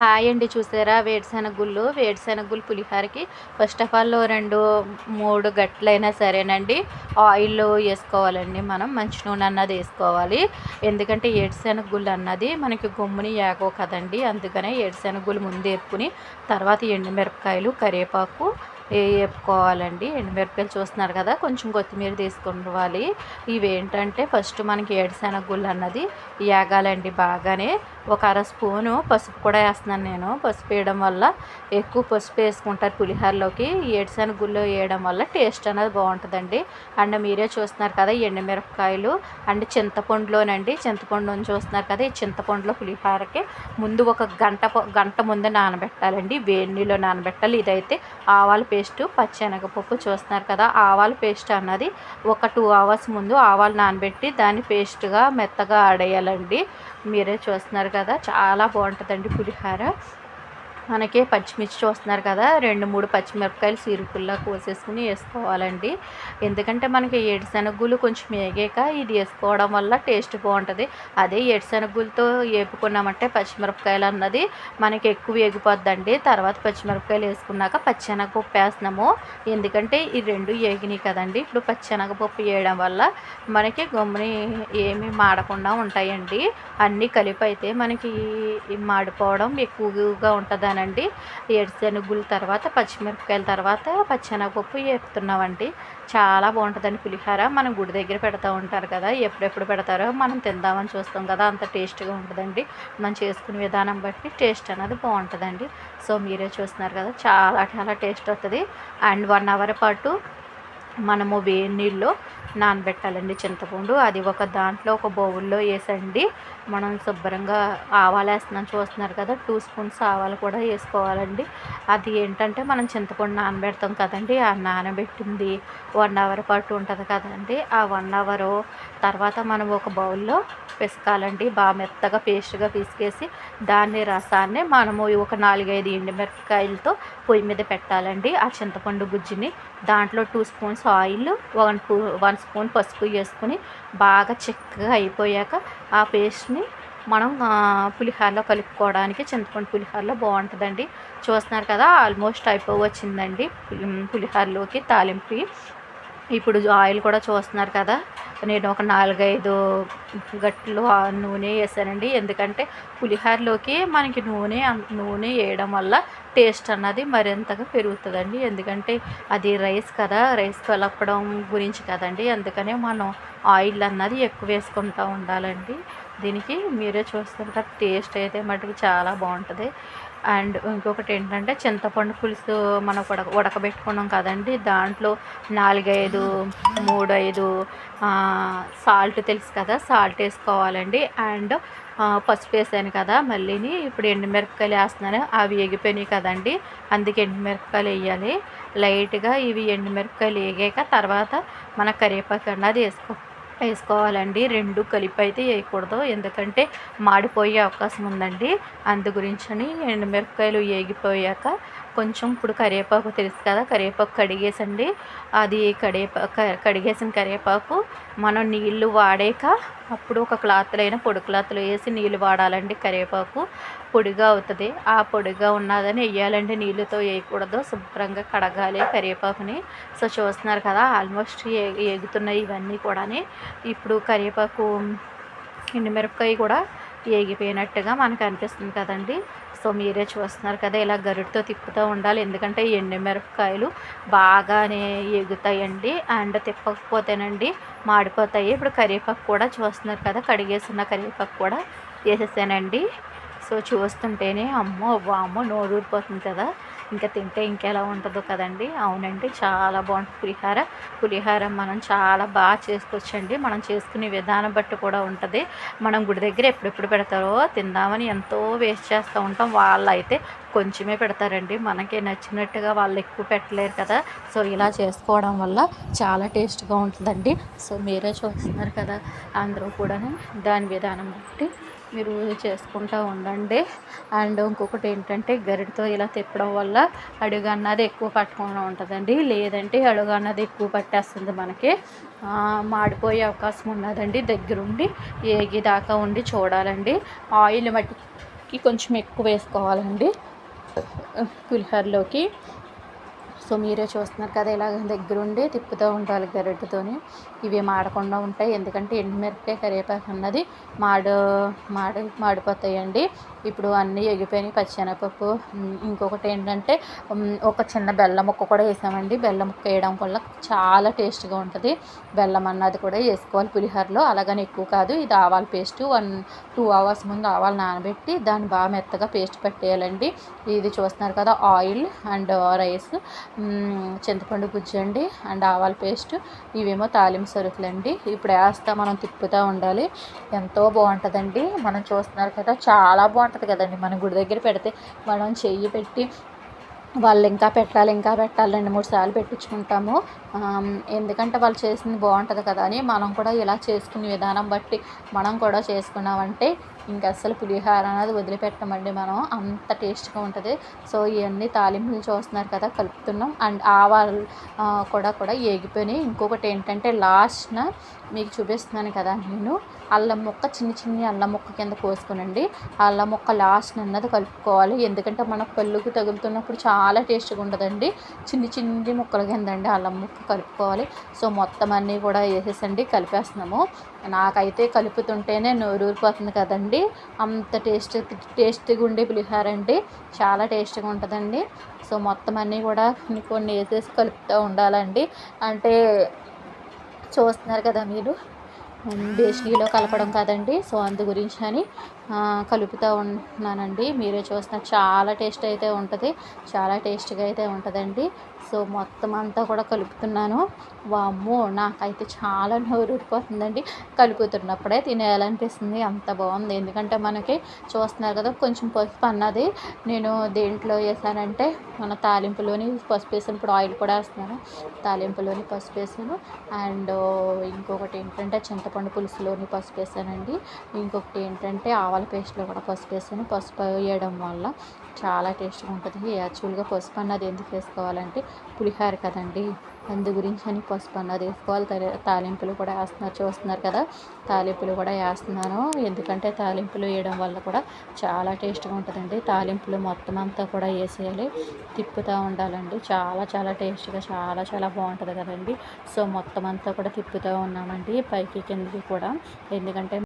Hi అండి చూసారా? వేరుశెనగ గుళ్ళు పులిహారకి పులిహోరకి ఫస్ట్ ఆఫ్ ఆల్ రెండు మూడు గట్లైనా సరేనండి. ఆయిల్ వేసుకోవాలండి మనం మంచి నూనె అన్నది వేసుకోవాలి. ఎందుకంటే ఏడుశెనగ గుళ్ళు అన్నది మనకి గమ్ముని యాగో కదండి. అందుకనే ఏడిశెనగుళ్ళు ముందు వేపుకుని తర్వాత ఎండుమిరపకాయలు కరివేపాకు వేపుకోవాలండి ఎండుమిరపకాయలు చూస్తున్నారు కదా కొంచెం కొత్తిమీర తీసుకోవాలి ఇవి ఏంటంటే ఫస్ట్ మనకి ఏడుశెనగ గుళ్ళు అన్నది ఏగాలండి బాగానే. ఒక అర స్పూను పసుపు కూడా వేస్తున్నాను నేను. పసుపు వేయడం వల్ల ఎక్కువ పసుపు వేసుకుంటారు పులిహోరలోకి. ఏడుశనగ గుళ్ళు వేయడం వల్ల టేస్ట్ అనేది బాగుంటుందండి. అండ్ మీరే చూస్తున్నారు కదా ఎండుమిరపకాయలు అండ్ చింతపండులోనండి. చింతపండు చూస్తున్నారు కదా ఈ చింతపండులో పులిహోరకి. ముందు ఒక గంట గంట ముందు నానబెట్టాలండి. వేడి నీళ్ళు నానబెట్టాలి. ఇదైతే ఆవాల పేస్ట్ పచ్చెనగపప్పు చూస్తున్నారు కదా ఆవాల పేస్ట్ అన్నది. ఒక టూ అవర్స్ ముందు ఆవాలు నానబెట్టి దాన్ని పేస్ట్గా మెత్తగా ఆడేయాలండి. మీరే చూస్తున్నారు కదా చాలా బాగుంటుందండి పులిహోర. మనకి పచ్చిమిర్చి చూస్తున్నారు కదా రెండు మూడు పచ్చిమిరపకాయలు సిరుకుల్లా కోసేసుకుని వేసుకోవాలండి. ఎందుకంటే మనకి ఏడుశనగులు కొంచెం ఏగాక ఇది వేసుకోవడం వల్ల టేస్ట్ బాగుంటుంది. అదే ఏడుశనగులతో వేపుకున్నామంటే పచ్చిమిరపకాయలు అన్నది మనకి ఎక్కువ వేగిపోద్దండి. తర్వాత పచ్చిమిరపకాయలు వేసుకున్నాక పచ్చెనగపప్పు వేస్తున్నాము. ఎందుకంటే ఈ రెండు ఏగినాయి కదండి. ఇప్పుడు పచ్చెనగపప్పు వేయడం వల్ల మనకి గమ్ముని ఏమి మాడకుండా ఉంటాయండి. అన్నీ కలిపి అయితే మనకి మాడిపోవడం ఎక్కువగా ఉంటుందని వేసానండి ఏడుశనగుల తర్వాత పచ్చిమిరపకాయల తర్వాత పచ్చెనగపప్పు వేపుతున్నామండి చాలా బాగుంటుందండి పులిహోర. మనం గుడి దగ్గర పెడతా ఉంటారు కదా ఎప్పుడెప్పుడు పెడతారో మనం తిందామని చూస్తాం కదా అంత టేస్ట్గా ఉంటుందండి. మనం చేసుకునే విధానం బట్టి టేస్ట్ అనేది బాగుంటుందండి. సో మీరే చూస్తున్నారు కదా చాలా చాలా టేస్ట్ వస్తుంది అండ్ వన్ అవర్ పాటు మనము వేడి నీళ్ళు నానబెట్టాలండి చింతపండు. అది ఒక దాంట్లో ఒక బౌల్లో వేసండి. మనం శుభ్రంగా ఆవాలు వేస్తున్నాం చూస్తున్నారు కదా టూ స్పూన్స్ ఆవాలు కూడా వేసుకోవాలండి. అది ఏంటంటే మనం చింతపండు నానబెడతాం కదండి ఆ నానబెట్టింది వన్ అవర్ పాటు ఉంటుంది కదండి. ఆ వన్ అవర్ తర్వాత మనం ఒక బౌల్లో పిసకాలండి. బాగా మెత్తగా పేస్ట్గా పిసికేసి దాన్ని రసాన్ని మనము ఒక నాలుగైదు ఎండుమిరపకాయలతో పొయ్యి మీద పెట్టాలండి. ఆ చింతపండు గుజ్జుని దాంట్లో two spoons oil one one spoon పసుపు వేసుకొని బాగా చిక్కగా అయిపోయాక ఆ పేస్ట్ని మనం పులిహోరలో కలుపుకోవడానికి చింతపండు పులిహోరలో బాగుంటుందండి. చూస్తున్నారు కదా ఆల్మోస్ట్ అయిపోవచ్చిందండి. పులిహోరలోకి తాలింపు ఇప్పుడు ఆయిల్ కూడా చూస్తున్నారు కదా. నేను ఒక నాలుగైదు గట్లు నూనె వేసానండి. ఎందుకంటే పులిహోరలోకి మనకి నూనె నూనె వేయడం వల్ల టేస్ట్ అన్నది మరింతగా పెరుగుతుందండి. ఎందుకంటే అది రైస్ కదా. రైస్ కలపడం గురించి కదండి. అందుకనే మనం ఆయిల్ అన్నది ఎక్కువ వేసుకుంటూ ఉండాలండి. దీనికి మీరే చూస్తారు కదా టేస్ట్ అయితే మటుకు చాలా బాగుంటుంది. అండ్ ఇంకొకటి ఏంటంటే చింతపండు పులుసు మనం ఉడక ఉడకబెట్టుకున్నాం కదండి. దాంట్లో నాలుగైదు మూడు ఐదు సాల్ట్ తెలుసు కదా సాల్ట్ వేసుకోవాలండి. అండ్ పసుపు వేసాను కదా మళ్ళీని ఇప్పుడు ఎండుమిరపకాయలు వేస్తున్నాను. అవి ఎగిపోయినాయి కదండి అందుకే ఎండుమిరపకాయలు వేయాలి. లైట్గా ఇవి ఎండుమిరపకాయలు వేగాక తర్వాత మన కరివేపాకు అన్నది వేసుకో. వేసుకోవాలండి. రెండు కలిపి అయితే వేయకూడదు. ఎందుకంటే మాడిపోయే అవకాశం ఉందండి. అందు గురించని ఎండుమిరపకాయలు వేగిపోయాక కొంచెం ఇప్పుడు కరివేపాకు తెలుసు కదా కరివేపాకు కడిగేసండి. అది కడివేపా కడిగేసిన కరివేపాకు మనం నీళ్ళు వాడాక అప్పుడు ఒక క్లాత్లో అయినా పొడి క్లాత్లో వేసి నీళ్ళు వాడాలండి కరివేపాకు. పొడిగా అవుతుంది. ఆ పొడిగా ఉన్నదని వేయాలండి నీళ్ళతో వేయకూడదు. శుభ్రంగా కడగాలి కరివేపాకుని. సో చూస్తున్నారు కదా ఆల్మోస్ట్ ఏగుతున్నాయి ఇవన్నీ కూడా ఇప్పుడు కరివేపాకు ఎండుమిరపకాయ కూడా ఏగిపోయినట్టుగా మనకు అనిపిస్తుంది కదండి. సో మీరే చూస్తున్నారు కదా ఇలా గరిటతో తిప్పుతూ ఉండాలి. ఎందుకంటే ఎండుమిరపకాయలు బాగానే ఎగుతాయండి అండ్ తిప్పకపోతేనండి మాడిపోతాయి. ఇప్పుడు కరివేపాకు కూడా చూస్తున్నారు కదా కడిగేసిన కరివేపాకు కూడా వేసేసానండి. సో చూస్తుంటేనే అమ్మో వామ్మో నోరూరిపోతుంది కదా. ఇంకా తింటే ఇంకెలా ఉంటుందో కదండి. అవునండి చాలా బాగుంటుంది పులిహార. పులిహార మనం చాలా బాగా చేసుకోవచ్చండి. మనం చేసుకునే విధానం బట్టి కూడా ఉంటుంది. మనం గుడి దగ్గర ఎప్పుడెప్పుడు పెడతారో తిందామని ఎంతో వేస్ట్ చేస్తూ ఉంటాం. వాళ్ళు అయితే కొంచెమే పెడతారండి. మనకి నచ్చినట్టుగా వాళ్ళు ఎక్కువ పెట్టలేరు కదా. సో ఇలా చేసుకోవడం వల్ల చాలా టేస్ట్గా ఉంటుందండి. సో మీరే చూస్తున్నారు కదా అందరూ కూడా దాని విధానం బట్టి మీరు చేసుకుంటూ ఉండండి. అండ్ ఇంకొకటి ఏంటంటే గరిటతో ఇలా తిప్పడం వల్ల అడుగు అన్నది ఎక్కువ పట్టకుండా ఉంటుందండి. లేదంటే అడుగు అన్నది ఎక్కువ పట్టేస్తుంది మనకి. మాడిపోయే అవకాశం ఉన్నదండి. దగ్గరుండి ఏగి దాకా ఉండి చూడాలండి. ఆయిల్ మట్టికి కొంచెం ఎక్కువ వేసుకోవాలండి. పులిహోరలోకి. సో మీరే చూస్తున్నారు కదా ఇలాగ దగ్గరుండి తిప్పుతూ ఉండాలి గరిటెతోని. ఇవి మాడకుండా ఉంటాయి. ఎందుకంటే ఎండుమిరపకాయ కరివేపాకు అన్నది మాడు మాడి మాడిపోతాయండి. ఇప్పుడు అన్నీ ఎగిపోయినాయి. పచ్చెనపప్పు ఇంకొకటి ఏంటంటే ఒక చిన్న బెల్లం ముక్క కూడా వేసామండి. బెల్లం ముక్క వేయడం వల్ల చాలా టేస్ట్గా ఉంటుంది. బెల్లం అన్నది కూడా వేసుకోవాలి పులిహోరలో. అలాగని ఎక్కువ కాదు. ఇది ఆవాల పేస్ట్. వన్ టూ అవర్స్ ముందు ఆవాలు నానబెట్టి దాన్ని బాగా మెత్తగా పేస్ట్ పెట్టేయాలండి. ఇది చూస్తున్నారు కదా ఆయిల్ అండ్ రైస్. చింతపండు గుజ్జు అండి అండ్ ఆవాల పేస్ట్. ఇవేమో తాలింపు సరుకులండి. ఇప్పుడు వేస్తా మనం తిప్పుతూ ఉండాలి. ఎంతో బాగుంటుందండి. మనం చూస్తున్నారు కదా చాలా బాగుంటుంది కదండి. మన గుడి దగ్గర పెడితే మనం చెయ్యి పెట్టి వాళ్ళు ఇంకా పెట్టాలి ఇంకా పెట్టాలి రెండు మూడు సార్లు పెట్టించుకుంటాము. ఎందుకంటే వాళ్ళు చేసింది బాగుంటుంది కదా అని మనం కూడా ఇలా చేసుకునే విధానం బట్టి మనం కూడా చేసుకున్నామంటే ఇంకా అస్సలు పులిహోర అనేది వదిలిపెట్టమండి మనం. అంత టేస్ట్గా ఉంటుంది. సో ఇవన్నీ తాలింపులు చూస్తున్నారు కదా కలుపుతున్నాం. అండ్ ఆవాలు కూడా కూడా ఏగిపోయినాయి. ఇంకొకటి ఏంటంటే లాస్ట్న మీకు చూపిస్తున్నాను కదా నేను. అల్లం ముక్క చిన్న చిన్న అల్లం ముక్క కింద కోసుకునండి అల్లం ముక్క లాస్ట్ అన్నది కలుపుకోవాలి. ఎందుకంటే మన పళ్ళుకి తగులుతున్నప్పుడు చాలా టేస్ట్గా ఉంటుందండి. చిన్ని చిన్ని ముక్కల కింద అండి అల్లం ముక్క కలుపుకోవాలి. సో మొత్తం అన్నీ కూడా వేసేసండి కలిపేస్తున్నాము. నాకైతే కలుపుతుంటేనే నోరూరిపోతుంది కదండి. అంత టేస్ట్ టేస్టీగా ఉండే పులిహోర అండి. చాలా టేస్ట్గా ఉంటుందండి. సో మొత్తం అన్నీ కూడా కొన్ని కొన్ని వేసేసి కలుపుతూ ఉండాలండి. అంటే చూస్తున్నారు కదా మీరు? బేసినీలో కలపడం కదండి. సో అందు గురించి అని కలుపుతూ ఉన్నానండి. మీరే చూస్తున్నారు చాలా టేస్ట్ అయితే ఉంటుంది. చాలా టేస్ట్గా అయితే ఉంటుందండి. సో మొత్తం అంతా కూడా కలుపుతున్నాను. వామ్మో నాకైతే చాలా నోరు ఊరిపోతుందండి కలుపుతున్నప్పుడే తినేయాలనిపిస్తుంది. అంత బాగుంది. ఎందుకంటే మనకి చూస్తున్నారు కదా కొంచెం పసుపు అన్నది. నేను దేంట్లో వేసానంటే మన తాలింపులోని పసుపు వేసాను. ఇప్పుడు ఆయిల్ కూడా వేస్తున్నాను. తాలింపులోని పసుపు వేసాను. అండ్ ఇంకొకటి ఏంటంటే చింతపండు పులుసులోని పసుపు వేసానండి. ఇంకొకటి ఏంటంటే ఆవాల పేస్ట్లో కూడా పసుపు వేసాను. పసుపు వేయడం వల్ల చాలా టేస్ట్గా ఉంటుంది. యాక్చువల్గా పసుపు అన్నది ఎందుకు వేసుకోవాలంటే పులిహోర కదండి. అందు గురించి అని పసుపు అన్నది వేసుకోవాలి. తాలింపులు కూడా వేస్తున్నారు. చూస్తున్నారు కదా తాలింపులు కూడా వేస్తున్నాను. ఎందుకంటే తాలింపులు వేయడం వల్ల కూడా చాలా టేస్ట్గా ఉంటుందండి. తాలింపులు మొత్తం అంతా కూడా వేసేయాలి. తిప్పుతూ ఉండాలండి. చాలా చాలా టేస్ట్గా చాలా చాలా బాగుంటుంది కదండి. సో మొత్తం అంతా కూడా తిప్పుతూ ఉన్నామండి. పైకి కిందకి కూడా. ఎందుకంటే